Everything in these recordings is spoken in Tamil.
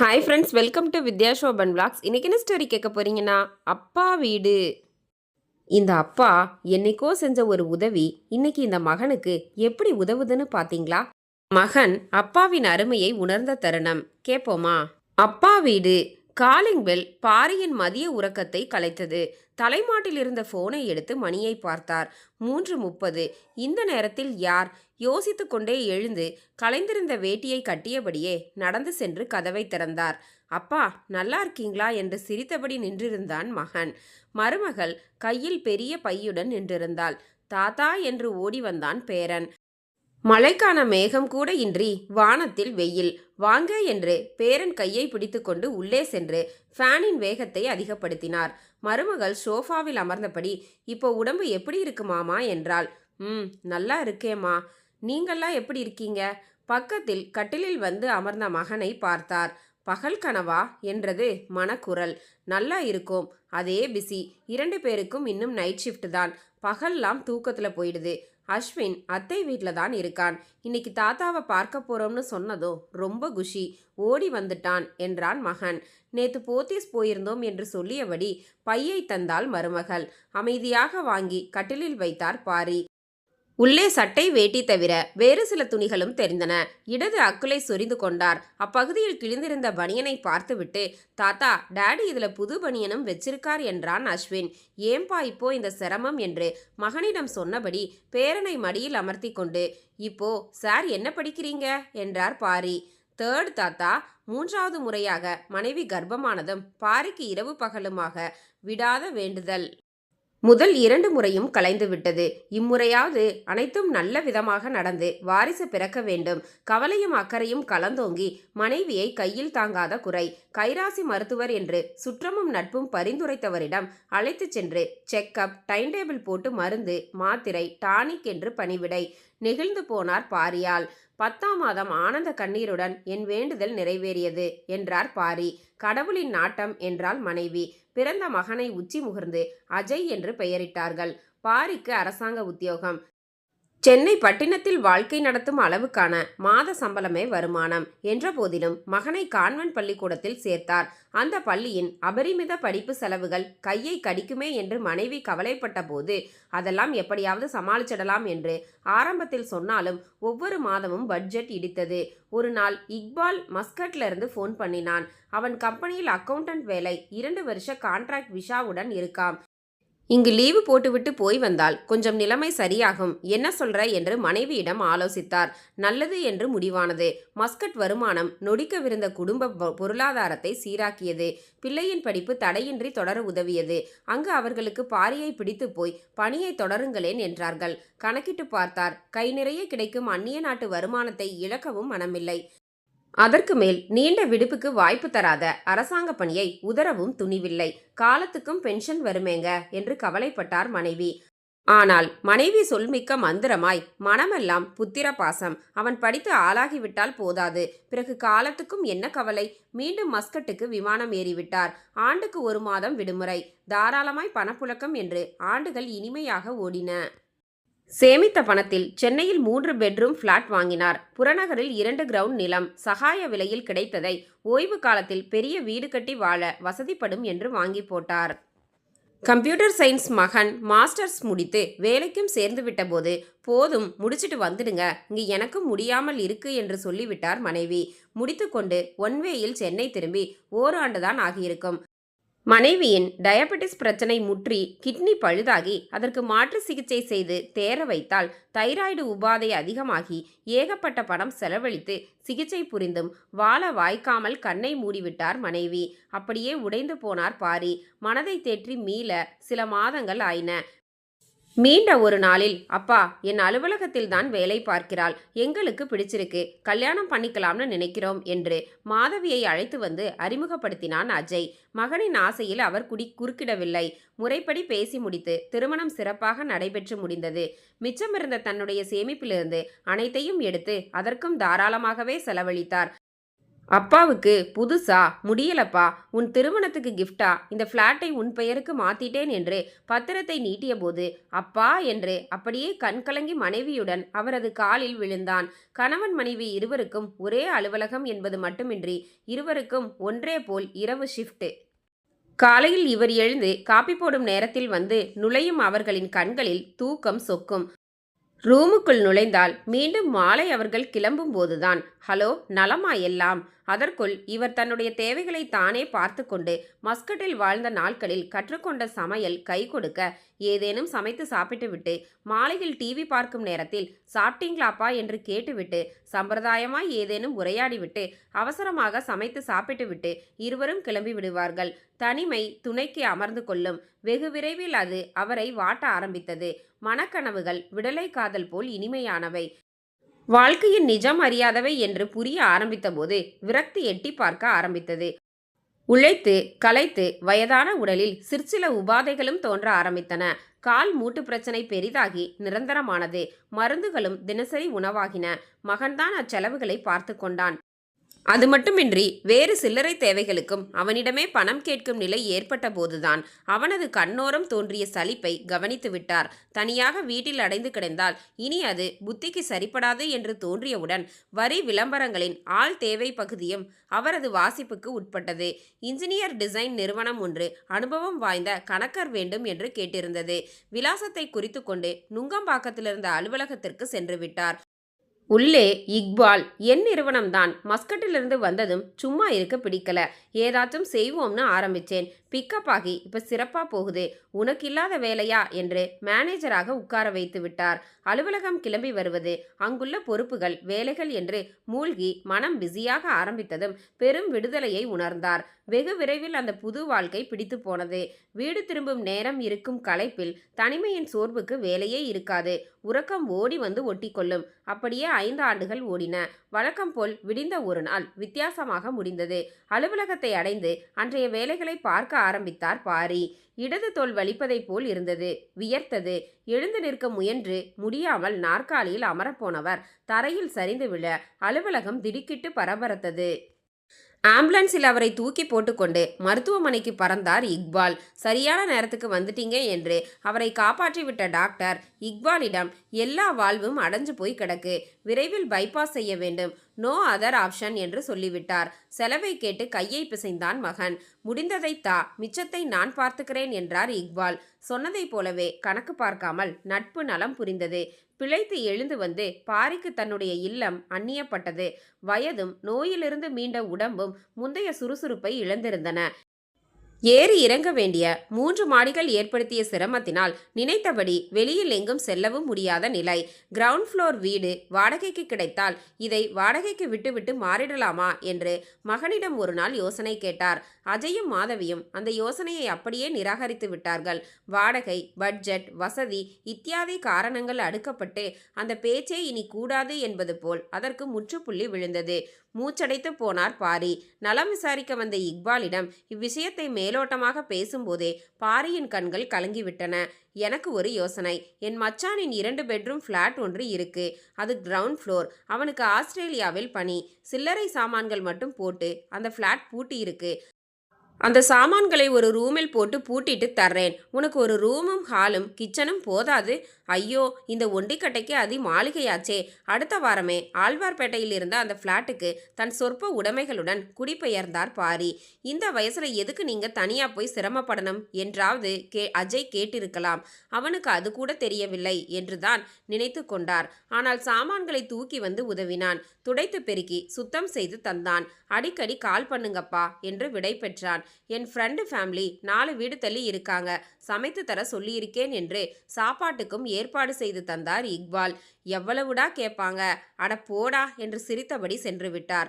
Hi friends welcome to Vidya Shoban blogs இன்னைக்கு என்ன ஸ்டோரி கேட்க போறீங்கன்னா அப்பா வீடு. இந்த அப்பா என்னைக்கோ செஞ்ச ஒரு உதவி இன்னைக்கு இந்த மகனுக்கு எப்படி உதவுதுன்னு பார்த்தீங்களா மகன் அப்பாவின் அருமையை உணர்ந்த தருணம். கேட்போமா அப்பா வீடு காலிங் பெல் பாரியின் மதிய உறக்கத்தை கலைத்தது. தலைமாட்டில் இருந்த போனை எடுத்து மணியை பார்த்தார். மூன்று முப்பது. இந்த நேரத்தில் யார்? யோசித்து கொண்டே எழுந்து கலைந்திருந்த வேட்டியை கட்டியபடியே நடந்து சென்று கதவை திறந்தார். அப்பா நல்லா இருக்கீங்களா? என்று சிரித்தபடி நின்றிருந்தான் மகன். மருமகள் கையில் பெரிய பையுடன் நின்றிருந்தாள். தாத்தா என்று ஓடி வந்தான் பேரன். மழைக்கான மேகம் கூட இன்றி வானத்தில் வெயில். வாங்க என்று பேரன் கையை பிடித்துக்கொண்டு உள்ளே சென்று ஃபேனின் வேகத்தை அதிகப்படுத்தினார். மருமகள் சோஃபாவில் அமர்ந்தபடி இப்போ உடம்பு எப்படி இருக்கு மாமா? என்றாள். ம் நல்லா இருக்கேம்மா. நீங்கள்லாம் எப்படி இருக்கீங்க? பக்கத்தில் கட்டிலில் வந்து அமர்ந்த மகனை பார்த்தார். பகல் கனவா? என்றது மனக்குரல். நல்லா இருக்கும். அதே பிஸி. இரண்டு பேருக்கும் இன்னும் நைட் ஷிஃப்ட் தான். பகல்லாம் தூக்கத்தில் போயிடுது. அஸ்வின் அத்தை வீட்டில் தான் இருக்கான். இன்னைக்கு தாத்தாவை பார்க்க போகிறோம்னு சொன்னதோ ரொம்ப குஷி. ஓடி வந்துட்டான் என்றான் மகன். நேத்து போத்தீஸ் போயிருந்தோம் என்று சொல்லியபடி பையை தந்தாள் மருமகள். அமைதியாக வாங்கி கட்டிலில் வைத்தார் பாரி. உள்ளே சட்டை வேட்டி தவிர வேறு சில துணிகளும் தெரிந்தன. இடது அக்குலை சொரிந்து கொண்டார். அப்பகுதியில் கிழிந்திருந்த பனியனை பார்த்துவிட்டு தாத்தா டாடி இதில் புது பனியனும் வச்சிருக்கார் என்றான் அஸ்வின். ஏம்பா இப்போ இந்த சிரமம்? என்று மகனிடம் சொன்னபடி பேரனை மடியில் அமர்த்தி கொண்டு இப்போ சார் என்ன படிக்கிறீங்க? என்றார் பாரி. தேர்ட் தாத்தா. மூன்றாவது முறையாக மனைவி கர்ப்பமானதும் பாரிக்கு இரவு பகலுமாக விடாத வேண்டுதல். முதல் இரண்டு முறையும் கலைந்து விட்டது. இம்முறையாவது அனைத்தும் நல்ல விதமாக நடந்து வாரிசு பிறக்க வேண்டும். கவலையும் அக்கறையும் கலந்தோங்கி மனைவியை கையில் தாங்காத குறை. கைராசி மருத்துவர் என்று சுற்றமும் நட்பும் பரிந்துரைத்தவரிடம் அழைத்துச் சென்று செக்கப் டைன் டேபிள் போட்டு மருந்து மாத்திரை டானிக் என்று பணிவிடை. நெகிழ்ந்து போனார் பாரியால். பத்தாம் மாதம் ஆனந்த கண்ணீருடன் என் வேண்டுதல் நிறைவேறியது என்றார் பாரி. கடவுளின் நாட்டம் என்றால் மனைவி. பிறந்த மகனை உச்சி முகர்ந்து அஜய் என்று பெயரிட்டார்கள். பாரிக்கு அரசாங்க உத்தியோகம். சென்னை பட்டினத்தில் வாழ்க்கை நடத்தும் அளவுக்கான மாத சம்பளமே வருமானம் என்ற போதிலும் மகனை கான்வென்ட் பள்ளிக்கூடத்தில் சேர்த்தார். அந்த பள்ளியின் அபரிமித படிப்பு செலவுகள் கையை கடிக்குமே என்று மனைவி கவலைப்பட்ட போது அதெல்லாம் எப்படியாவது சமாளிச்சிடலாம் என்று ஆரம்பத்தில் சொன்னாலும் ஒவ்வொரு மாதமும் பட்ஜெட் இடித்தது. ஒரு நாள் இக்பால் மஸ்கட்ல இருந்து ஃபோன் பண்ணினான். அவன் கம்பெனியில் அக்கவுண்டன்ட் வேலை இரண்டு வருஷ கான்ட்ராக்ட் விஷாவுடன் இருக்காம். இங்கு லீவு போட்டுவிட்டு போய் வந்தால் கொஞ்சம் நிலைமை சரியாகும். என்ன சொல்ற? என்று மனைவியிடம் ஆலோசித்தார். நல்லது என்று முடிவானது. மஸ்கட் வருமானம் நொடிக்கவிருந்த குடும்ப பொருளாதாரத்தை சீராக்கியது. பிள்ளையின் படிப்பு தடையின்றி தொடர உதவியது. அங்கு அவர்களுக்கு பாரியை பிடித்து போய் பணியை தொடருங்களேன் என்றார்கள். கணக்கிட்டு பார்த்தார். கை நிறைய கிடைக்கும் அந்நிய நாட்டு வருமானத்தை இழக்கவும் மனமில்லை. அதற்கு மேல் நீண்ட விடுப்புக்கு வாய்ப்பு தராத அரசாங்க பணியை உதறவும் துணிவில்லை. காலத்துக்கும் பென்ஷன் வருமேங்க என்று கவலைப்பட்டார் மனைவி. ஆனால் மனைவி சொல்மிக்க மந்திரமாய் மனமெல்லாம் புத்திர பாசம் அவன் படித்து ஆளாகிவிட்டால் போதாது. பிறகு காலத்துக்கும் என்ன கவலை? மீண்டும் மஸ்கட்டுக்கு விமானம் ஏறிவிட்டார். ஆண்டுக்கு ஒரு மாதம் விடுமுறை. தாராளமாய் பணப்புழக்கம் என்று ஆண்டுகள் இனிமையாக ஓடின. சேமித்த பணத்தில் சென்னையில் மூன்று பெட்ரூம் ஃப்ளாட் வாங்கினார். புறநகரில் இரண்டு கிரவுண்ட் நிலம் சகாய விலையில் கிடைத்ததை ஓய்வு காலத்தில் பெரிய வீடு கட்டி வாழ வசதிப்படும் என்று வாங்கி போட்டார். கம்ப்யூட்டர் சயின்ஸ் மகன் மாஸ்டர்ஸ் முடித்து வேலைக்கும் சேர்ந்து விட்டபோது போதும் முடிச்சிட்டு வந்துடுங்க. இங்கு எனக்கும் முடியாமல் இருக்கு என்று சொல்லிவிட்டார் மனைவி. முடித்துக்கொண்டு ஒன்வேயில் சென்னை திரும்பி ஓராண்டுதான் ஆகியிருக்கும். மனைவியின் டயபெட்டிஸ் பிரச்சனை முற்றி கிட்னி பழுதாகி அதற்கு மாற்று சிகிச்சை செய்து தேர வைத்தால் தைராய்டு உபாதை அதிகமாகி ஏகப்பட்ட பணம் செலவழித்து சிகிச்சை புரிந்தும் வாழ வாய்க்காமல் கண்ணை மூடிவிட்டார் மனைவி. அப்படியே உடைந்து போனார் பாரி. மனதை தேற்றி மீள சில மாதங்கள் ஆயின. மீண்ட ஒரு நாளில் அப்பா என் அலுவலகத்தில் தான் வேலை பார்க்கிறாள். எங்களுக்கு பிடிச்சிருக்கு. கல்யாணம் பண்ணிக்கலாம்னு நினைக்கிறோம் என்று மாதவியை அழைத்து வந்து அறிமுகப்படுத்தினான் அஜய். மகனின் ஆசையில் அவர் குடி குறுக்கிடவில்லை. முறைப்படி பேசி முடித்து திருமணம் சிறப்பாக நடைபெற்று முடிந்தது. மிச்சமிருந்த தன்னுடைய சேமிப்பிலிருந்து அனைத்தையும் எடுத்து அதற்கும் தாராளமாகவே செலவழித்தார். அப்பாவுக்கு புதுசா முடியலப்பா. உன் திருமணத்துக்கு கிஃப்டா இந்த ஃப்ளாட்டை உன் பெயருக்கு மாத்திட்டேன் என்று பத்திரத்தை நீட்டியபோது அப்பா என்று அப்படியே கண்கலங்கி மனைவியுடன் அவரது காலில் விழுந்தான். கணவன் மனைவி இருவருக்கும் ஒரே அலுவலகம் என்பது மட்டுமின்றி இருவருக்கும் ஒன்றே போல் இரவு ஷிஃப்ட் காலையில் இவர் எழுந்து காப்பி போடும் நேரத்தில் வந்து நுழையும் அவர்களின் கண்களில் தூக்கம் சொக்கும். ரூமுக்குள் நுழைந்தால் மீண்டும் மாலை அவர்கள் கிளம்பும் போதுதான் ஹலோ நலமா எல்லாம்? அதற்குள் இவர் தன்னுடைய தேவைகளை தானே பார்த்து கொண்டு மஸ்கட்டில் வாழ்ந்த நாட்களில் கற்றுக்கொண்ட சமையல் கை கொடுக்க ஏதேனும் சமைத்து சாப்பிட்டுவிட்டு மாலையில் டிவி பார்க்கும் நேரத்தில் சாப்பிட்டீங்களாப்பா என்று கேட்டுவிட்டு சம்பிரதாயமாய் ஏதேனும் உரையாடிவிட்டு அவசரமாக சமைத்து சாப்பிட்டுவிட்டு இருவரும் கிளம்பி விடுவார்கள். தனிமை துணைக்கு அமர்ந்து கொள்ளும். வெகு விரைவில் அது அவரை வாட்ட ஆரம்பித்தது. மனக்கனவுகள் விடலை காதல் போல் இனிமையானவை. வாழ்க்கையின் நிஜம் அறியாதவை என்று புரிய ஆரம்பித்தபோது விரக்தி எட்டி பார்க்க ஆரம்பித்தது. உழைத்து களைத்து வயதான உடலில் சிற்சில உபாதைகளும் தோன்ற ஆரம்பித்தன. கால் மூட்டு பிரச்சனை பெரிதாகி நிரந்தரமானது. மருந்துகளும் தினசரி உணவாகின. மகன்தான் அச்செலவுகளை பார்த்து கொண்டான். அது மட்டுமின்றி வேறு சில்லறை தேவைகளுக்கும் அவனிடமே பணம் கேட்கும் நிலை ஏற்பட்ட போதுதான் அவனது கண்ணோரம் தோன்றிய சலிப்பை கவனித்து விட்டார். தனியாக வீட்டில் அடைந்து கிடந்தால் இனி அது புத்திக்கு சரிப்படாது என்று தோன்றியவுடன் வரி விளம்பரங்களின் ஆள் தேவை பகுதியும் அவரது வாசிப்புக்கு உட்பட்டது. இன்ஜினியர் டிசைன் நிறுவனம் ஒன்று அனுபவம் வாய்ந்த கணக்கர் வேண்டும் என்று கேட்டிருந்தது. விலாசத்தை குறித்து கொண்டு நுங்கம்பாக்கத்திலிருந்த அலுவலகத்திற்கு சென்று விட்டார். உள்ளே இக்பால் என் நிறுவனம்தான். மஸ்கட்டிலிருந்து வந்ததும் சும்மா இருக்க பிடிக்கல. ஏதாச்சும் செய்வோம்னு ஆரம்பிச்சேன். பிக்கப் ஆகி இப்போ சிறப்பாக போகுது. உனக்கு இல்லாத வேலையா? என்று மேனேஜராக உட்கார வைத்து விட்டார். அலுவலகம் கிளம்பி வருவது அங்குள்ள பொறுப்புகள் வேலைகள் என்று மூழ்கி மனம் பிஸியாக ஆரம்பித்ததும் பெரும் விடுதலையை உணர்ந்தார். வெகு விரைவில் அந்த புது வாழ்க்கை பிடித்து போனது. வீடு திரும்பும் நேரம் இருக்கும் களைப்பில் தனிமையின் சோர்வுக்கு வேலையே இருக்காது. உறக்கம் ஓடி வந்து ஒட்டிக்கொள்ளும். அப்படியே ஐந்து ஆண்டுகள் ஓடின. வழக்கம் போல் விடிந்த ஒரு நாள் வித்தியாசமாக முடிந்தது. அலுவலகத்தை அடைந்து அன்றைய வேலைகளை பார்க்க ஆரம்பித்தார் பாரி. இடது தோல்வ வலிப்பதைப் போல் இருந்தது. வியர்த்தது. எழுந்து நிற்க முயன்று முடியாமல் நாற்காலியில் அமரப்போனவர் தரையில் சரிந்து விழ அலுவலகம் திடுக்கிட்டு பரபரத்தது. ஆம்புலன்ஸில் அவரை தூக்கி போட்டுக்கொண்டு மருத்துவமனைக்கு பறந்தார் இக்பால். சரியான நேரத்துக்கு வந்துட்டீங்க என்று அவரை காப்பாற்றிவிட்ட டாக்டர் இக்பாலிடம் எல்லா வாழ்வும் அடைஞ்சு போய் கிடக்கு. விரைவில் பைபாஸ் செய்ய வேண்டும். நோ அதர் ஆப்ஷன் என்று சொல்லிவிட்டார். செலவை கேட்டு கையை பிசைந்தான் மகன். முடிந்ததை தா மிச்சத்தை நான் பார்த்துக்கிறேன் என்றார் இக்பால். சொன்னதைப் போலவே கணக்கு பார்க்காமல் நட்பு நலம் புரிந்தது. பிழைத்து எழுந்து வந்து பாரிக்கு தன்னுடைய இல்லம் அந்நியப்பட்டது. வயதும் நோயிலிருந்து மீண்ட உடம்பும் முந்தைய சுறுசுறுப்பை இழந்திருந்தன. ஏறி இறங்க வேண்டிய மூன்று மாடிகள் ஏற்படுத்திய சிரமத்தினால் நினைத்தபடி வெளியில் எங்கும் செல்லவும் முடியாத நிலை. கிரவுண்ட் ஃப்ளோர் வீடு வாடகைக்கு கிடைத்தால் இதை வாடகைக்கு விட்டுவிட்டு மாறிடலாமா என்று மகனிடம் ஒரு நாள் யோசனை கேட்டார். அஜயும் மாதவியும் அந்த யோசனையை அப்படியே நிராகரித்து விட்டார்கள். வாடகை பட்ஜெட் வசதி இத்தியாதி காரணங்கள் அடுக்கப்பட்டு அந்த பேச்சே இனி கூடாது என்பது போல் அதற்கு முற்றுப்புள்ளி விழுந்தது. மூச்சடைத்து போனார் பாரி. நலம் விசாரிக்க வந்த இக்பாலிடம் இவ்விஷயத்தை மேலோட்டமாக பேசும்போதே பாரியின் கண்கள் கலங்கிவிட்டன. எனக்கு ஒரு யோசனை. என் மச்சானின் இரண்டு பெட்ரூம் ஃப்ளாட் ஒன்று இருக்கு. அது கிரவுண்ட் ஃப்ளோர். அவனுக்கு ஆஸ்திரேலியாவில் பணி. சில்லறை சாமான்கள் மட்டும் போட்டு அந்த ஃப்ளாட் பூட்டி இருக்கு. அந்த சாமான்களை ஒரு ரூமில் போட்டு பூட்டிட்டு தர்றேன். உனக்கு ஒரு ரூமும் ஹாலும் கிச்சனும் போதாது. ஐயோ இந்த ஒண்டிக்கட்டைக்கு அதி மாளிகையாச்சே அடுத்த வாரமே ஆழ்வார்பேட்டையில் இருந்த அந்த ஃப்ளாட்டுக்கு தன் சொற்ப உடைமைகளுடன் குடிபெயர்ந்தார் பாரி. இந்த வயசுல எதுக்கு நீங்க தனியா போய் சிரமப்படணும்? என்றாவது கே அஜய் கேட்டிருக்கலாம். அவனுக்கு அது கூட தெரியவில்லை என்றுதான் நினைத்து கொண்டார். ஆனால் சாமான்களை தூக்கி வந்து உதவினான். துடைத்து பெருக்கி சுத்தம் செய்து தந்தான். அடிக்கடி கால் பண்ணுங்கப்பா என்று விடை பெற்றான். என் ஃப்ரெண்டு ஃபேமிலி நாலு வீடு தள்ளி இருக்காங்க. சமைத்து தர சொல்லியிருக்கேன் என்று சாப்பாட்டுக்கும் ஏற்பாடு செய்து தந்தார் இக்பால். எவ்வளவுடா கேட்பாங்க? அட போடா என்று சிரித்தபடி சென்று விட்டார்.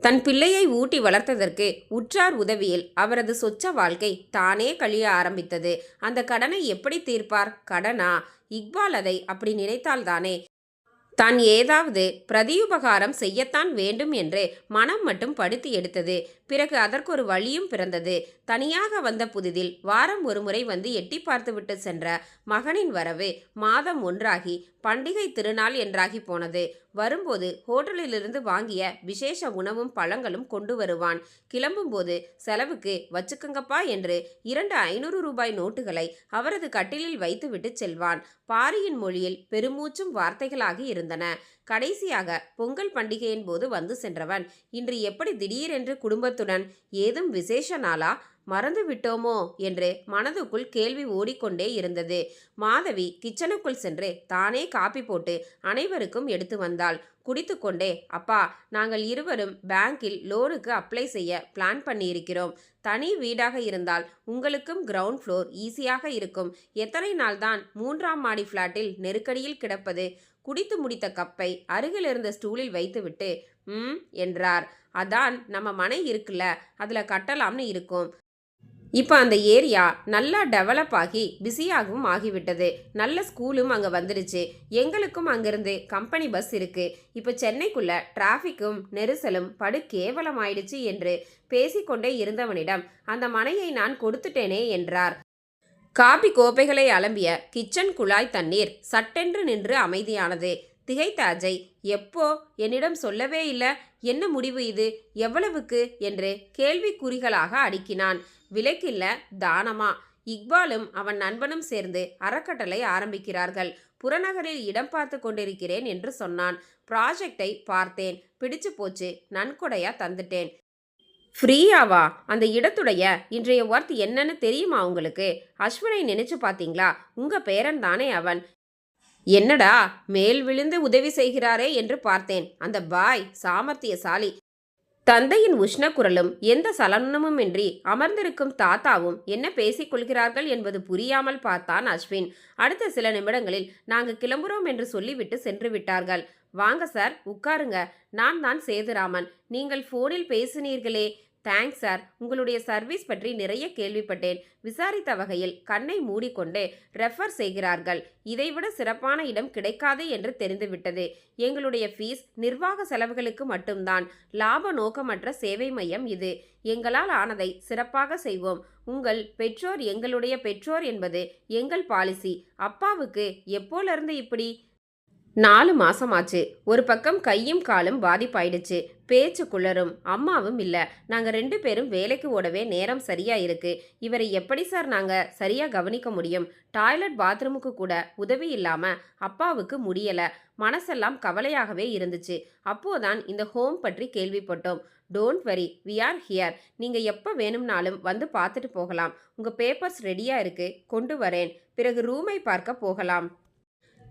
தன் பிள்ளையை ஊட்டி வளர்த்ததற்கு உற்றார் உதவியில் அவரது சொச்ச வாழ்க்கை தானே கழிய ஆரம்பித்தது. அந்த கடனை எப்படி தீர்ப்பார்? கடனா? இக்பால் அதை அப்படி நினைத்தால்தானே? தான் ஏதாவது பிரதியுபகாரம் செய்யத்தான் வேண்டும் என்று மனம் மட்டும் படுத்தி எடுத்தது. பிறகு அதற்கொரு வழியும் பிறந்தது. தனியாக வந்த புதிதில் வாரம் ஒரு முறை வந்து எட்டி பார்த்துவிட்டு சென்ற மகனின் வரவு மாதம் ஒன்றாகி பண்டிகை திருநாள் என்றாகி போனது. வரும்போது ஹோட்டலிலிருந்து வாங்கிய விசேஷ உணவும் பழங்களும் கொண்டு வருவான். கிளம்பும்போது செலவுக்கு வச்சுக்கங்கப்பா என்று இரண்டு ஐநூறு ரூபாய் நோட்டுகளை அவரது கட்டிலில் வைத்துவிட்டு செல்வான். பாரியின் மொழியில் பெருமூச்சும் வார்த்தைகளாக இருந்தன. கடைசியாக பொங்கல் பண்டிகையின் போது வந்து சென்றவன் இன்று எப்படி திடீரென்று குடும்பத்துடன்? ஏதும் விசேஷ நாளா? மறந்து விட்டோமோ என்று மனதுக்குள் கேள்வி ஓடிக்கொண்டே இருந்தது. மாதவி கிச்சனுக்குள் சென்று தானே காப்பி போட்டு அனைவருக்கும் எடுத்து வந்தாள். குடித்துக்கொண்டே அப்பா நாங்கள் இருவரும் பேங்கில் லோனுக்கு அப்ளை செய்ய பிளான் பண்ணியிருக்கிறோம். தனி வீடாக இருந்தால் உங்களுக்கும் கிரவுண்ட் ஃப்ளோர் ஈஸியாக இருக்கும். எத்தனை நாள்தான் மூன்றாம் மாடி ஃப்ளாட்டில் நெருக்கடியில் கிடப்பது? குடித்து முடித்த கப்பை அருகில் இருந்த ஸ்டூலில் வைத்துவிட்டு ம் என்றார். அதான் நம்ம மனை இருக்குல்ல அதில் கட்டலாம்னு இருக்கும். இப்போ அந்த ஏரியா நல்லா டெவலப் ஆகி பிஸியாகவும் ஆகிவிட்டது. நல்ல ஸ்கூலும் அங்கே வந்துடுச்சு எங்களுக்கும் அங்கேருந்து கம்பெனி பஸ் இருக்குது இப்போ சென்னைக்குள்ள டிராஃபிக்கும் நெரிசலும் படு கேவலமாயிடுச்சு என்று பேசிக்கொண்டே இருந்தவனிடம் அந்த மனையை நான் கொடுத்துட்டேனே என்றார். காபி கோப்பைகளை அலம்பிய கிச்சன் குழாய் தண்ணீர் சட்டென்று நின்று அமைதியானது. திகைத்த அஜய் எப்போ? என்னிடம் சொல்லவே இல்லை. என்ன முடிவு இது? எவ்வளவுக்கு? என்று கேள்விக்குறிகளாக அடுக்கினான். விலைக்கில்ல தானமா? இக்பாலும் அவன் நண்பனும் சேர்ந்து அறக்கட்டளை ஆரம்பிக்கிறார்கள். புறநகரில் இடம் பார்த்து கொண்டிருக்கிறேன் என்று சொன்னான். ப்ராஜெக்டை பார்த்தேன். பிடிச்சு போச்சு. நன்கொடையா தந்துட்டேன். ஃப்ரீயாவா? அந்த இடத்துடைய இன்றைய ஒர்த் என்னன்னு தெரியுமா உங்களுக்கு? அஸ்வினை நினைச்சு பார்த்தீங்களா? உங்க பேரன் தானே அவன். என்னடா மேல் விழுந்து உதவி செய்கிறாரே என்று பார்த்தேன். அந்த பாய் சாமர்த்தியசாலி. தந்தையின் உஷ்ண குரலும் எந்த சலனமுமின்றி அமர்ந்திருக்கும் தாத்தாவும் என்ன பேசிக் கொள்கிறார்கள் என்பது புரியாமல் பார்த்தான் அஸ்வின். அடுத்த சில நிமிடங்களில் நாங்கள் கிளம்புறோம் என்று சொல்லிவிட்டு சென்று விட்டார்கள். வாங்க சார் உட்காருங்க. நான் தான் சேதுராமன். நீங்கள் ஃபோனில் பேசினீர்களே. தேங்க்ஸ் சார் உங்களுடைய சர்வீஸ் பற்றி நிறைய கேள்விப்பட்டேன். விசாரித்த வகையில் கண்ணை மூடிக்கொண்டு ரெஃபர் செய்கிறார்கள். இதைவிட சிறப்பான இடம் கிடைக்காது என்று தெரிந்துவிட்டது. எங்களுடைய ஃபீஸ் நிர்வாக செலவுகளுக்கு மட்டும்தான். லாப நோக்கமற்ற சேவை மையம் இது. எங்களால் ஆனதை சிறப்பாக செய்வோம். உங்கள் பெற்றோர் எங்களுடைய பெற்றோர் என்பது எங்கள் பாலிசி அப்பாவுக்கு எப்போலிருந்து இப்படி? நாலு மாசமாச்சு. ஒரு பக்கம் கையும் காலும் பாதிப்பாயிடுச்சு. பேச்சு குளரும் அம்மாவும் இல்லை. நாங்கள் ரெண்டு பேரும் வேலைக்கு ஓடவே நேரம் சரியா இருக்கு. இவரை எப்படி சார் நாங்கள் சரியா கவனிக்க முடியும்? டாய்லெட் பாத்ரூமுக்கு கூட உதவி இல்லாம அப்பாவுக்கு முடியல. மனசெல்லாம் கவலையாகவே இருந்துச்சு. அப்போதான் இந்த ஹோம் பற்றி கேள்விப்பட்டோம். Don't worry. We are here. நீங்கள் எப்போ வேணும்னாலும் வந்து பார்த்துட்டு போகலாம். உங்கள் பேப்பர்ஸ் ரெடியாக இருக்கு. கொண்டு வரேன். பிறகு ரூமை பார்க்க போகலாம்.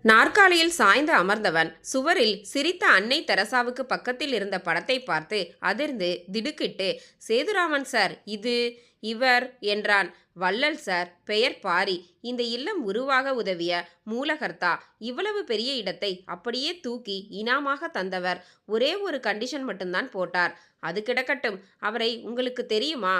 நாற்காலியில் சாய்ந்து அமர்ந்தவன் சுவரில் சிரித்த அன்னை தெரசாவுக்கு பக்கத்தில் இருந்த படத்தை பார்த்து அதிர்ந்து திடுக்கிட்டு சேதுராமன் சார் இது இவர் என்றான். வள்ளல் சார் பெயர் பாரி. இந்த இல்லம் உருவாக உதவிய மூலகர்த்தா. இவ்வளவு பெரிய இடத்தை அப்படியே தூக்கி இனாமாக தந்தவர். ஒரே ஒரு கண்டிஷன் மட்டும்தான் போட்டார். அது கிடக்கட்டும். அவரை உங்களுக்கு தெரியுமா?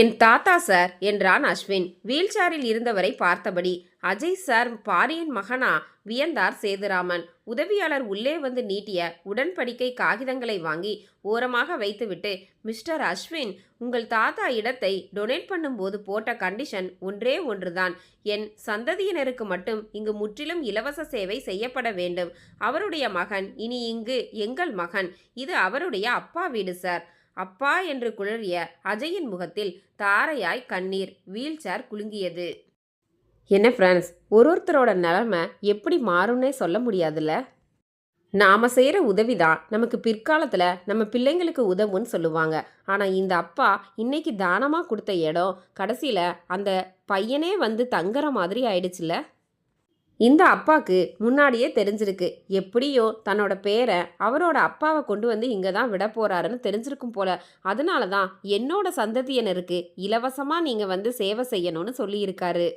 என் தாத்தா சார் என்றான் அஸ்வின். வீல்சேரில் இருந்தவரை பார்த்தபடி அஜய் சார் பாரியின் மகனா? வியந்தார் சேதுராமன். உதவியாளர் உள்ளே வந்து நீட்டிய உடன்படிக்கை காகிதங்களை வாங்கி ஓரமாக வைத்துவிட்டு மிஸ்டர் அஸ்வின் உங்கள் தாத்தா இடத்தை டொனேட் பண்ணும்போது போட்ட கண்டிஷன் ஒன்றே ஒன்றுதான். என் சந்ததியினருக்கு மட்டும் இங்கு முற்றிலும் இலவச சேவை செய்யப்பட வேண்டும். அவருடைய மகன் இனி இங்கு எங்கள் மகன். இது அவருடைய அப்பா வீடு சார். அப்பா என்று குழறிய அஜயின் முகத்தில் தாரையாய் கண்ணீர் வீல் சேர் குலுங்கியது. என்ன ஃப்ரெண்ட்ஸ் ஒரு ஒருத்தரோட நிலமை எப்படி மாறும்னே சொல்ல முடியாதுல்ல? நாம செய்கிற உதவி தான் நமக்கு பிற்காலத்தில் நம்ம பிள்ளைங்களுக்கு உதவுன்னு சொல்லுவாங்க. ஆனால் இந்த அப்பா இன்னைக்கு தானமாக கொடுத்த இடம் கடைசியில் அந்த பையனே வந்து தங்குற மாதிரி ஆயிடுச்சுல்ல? இந்த அப்பாவுக்கு முன்னாடியே தெரிஞ்சிருக்கு. எப்படியோ தன்னோட பேரை அவரோட அப்பாவை கொண்டு வந்து இங்கே தான் விட போகிறாருன்னு தெரிஞ்சிருக்கும் போல. அதனால தான் என்னோட சந்ததியினருக்கு இலவசமாக நீங்கள் வந்து சேவை செய்யணும்னு சொல்லியிருக்காரு.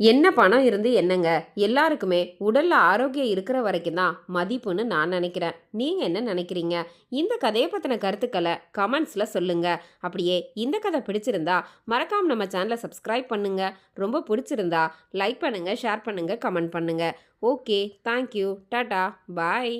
என்ன பணம் இருந்து என்னங்க? எல்லாருக்குமே உடல்ல ஆரோக்கியம் இருக்கிற வரைக்கும் தான் மதிப்புன்னு நான் நினைக்கிறேன். நீங்க என்ன நினைக்கிறீங்க? இந்த கதையை பத்தின கருத்துக்களை கமெண்ட்ஸ்ல சொல்லுங்க. அப்படியே இந்த கதை பிடிச்சிருந்தா மறக்காம நம்ம சேனலை சப்ஸ்கிரைப் பண்ணுங்க. ரொம்ப பிடிச்சிருந்தா லைக் பண்ணுங்க ஷேர் பண்ணுங்க கமெண்ட் பண்ணுங்க. Okay thank you tata bye.